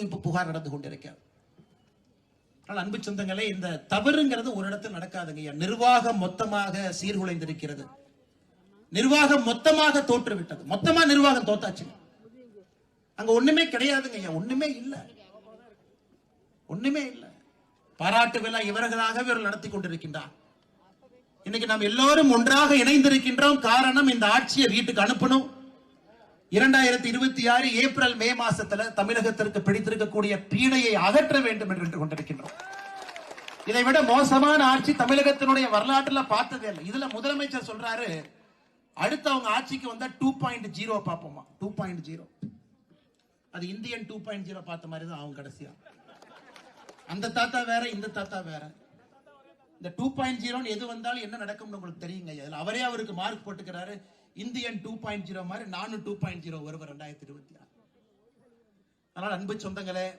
ஊக்குவிப்பு புகார் நடந்து கொண்டிருக்கிறது. ஆனால் அன்பு சொந்தங்களே இந்த தவறுங்கிறது ஒரு இடத்துல நடக்காதுங்க நிர்வாகம் மொத்தமாக சீர்குலைந்திருக்கிறது. நிர்வாகம் மொத்தமாக தோற்றுவிட்டது. மொத்தமா நிர்வாகம் தோத்தாச்சு அங்க ஒண்ணுமே கிடையாதுங்க ஐயா. ஒண்ணுமே இல்ல. ஒண்ணுமே இல்ல. பாராட்டு விழா இவர்களாக இவர்கள் நடத்தி கொண்டிருக்கின்றார். இன்னைக்கு நாம் எல்லோரும் ஒன்றாக இணைந்திருக்கின்றோம். காரணம் இந்த ஆட்சியை வீட்டுக்கு அனுப்பணும். இரண்டாயிரத்தி இருபத்தி ஆறு ஏப்ரல் மே மாசத்துல தமிழகத்திற்கு பிடித்திருக்கக்கூடிய பீடையை அகற்ற வேண்டும் என்று கொண்டிருக்கின்றோம். இதை விட மோசமான ஆட்சி தமிழகத்தினுடைய வரலாற்றுல பார்த்ததே இல்லை. இதுல முதலமைச்சர் சொல்றாரு அடுத்து அவங்க ஆட்சிக்கு வந்தா டூ பாயிண்ட் ஜீரோ பார்ப்போமா? டூ பாயிண்ட் ஜீரோ அது இந்தியன் டூ பாயிண்ட் ஜீரோ பார்த்த மாதிரி தான் அவங்க கடைசியா. அந்த தாத்தா வேற இந்த தாத்தா வேற. இந்த டூ பாயிண்ட் ஜீரோன்னு எது வந்தாலும் என்ன நடக்கும்னு உங்களுக்கு தெரியுங்க. அதுல அவரே அவருக்கு மார்க் போட்டுக்கிறாரு. இந்தியன் டூ பாயிண்ட் ஜீரோ மாதிரி நானும் டூ பாயிண்ட் ஜீரோ வருவேன் ரெண்டாயிரத்தி இருபத்தி ஆறு. அதனால் அன்பு சொந்தங்களே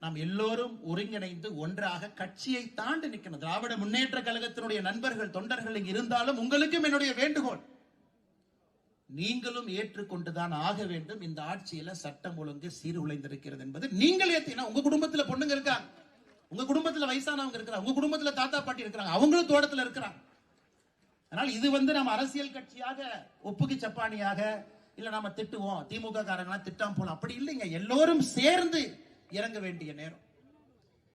நாம் எல்லோரும் ஒருங்கிணைந்து ஒன்றாக கட்சியை தாண்டி நிற்கணும். திராவிட முன்னேற்ற கழகத்தினுடைய நண்பர்கள் தொண்டர்கள் இருந்தாலும் உங்களுக்கும் என்னுடைய வேண்டுகோள். நீங்களும் ஏற்றுக்கொண்டுதான் ஆக வேண்டும். இந்த ஆட்சியில சட்டம் ஒழுங்கு சீர்குலைந்திருக்கிறது என்பது நீங்கள் ஏத்தீங்கன்னா உங்க குடும்பத்துல பொண்ணுங்க இருக்காங்க. உங்க குடும்பத்துல வயசானவங்க இருக்கிறாங்க. உங்க குடும்பத்துல தாத்தா பாட்டி இருக்கிறாங்க. அவங்களும் தோட்டத்துல இருக்கிறாங்க. அதனால் இது வந்து நம்ம அரசியல் கட்சியாக ஒப்புக்கு சப்பானியாக இல்ல நம்ம திட்டுவோம் திமுக காரங்களாம் திட்டாம போலாம். அப்படி இல்லைங்க. எல்லோரும் சேர்ந்து இறங்க வேண்டிய நேரம்.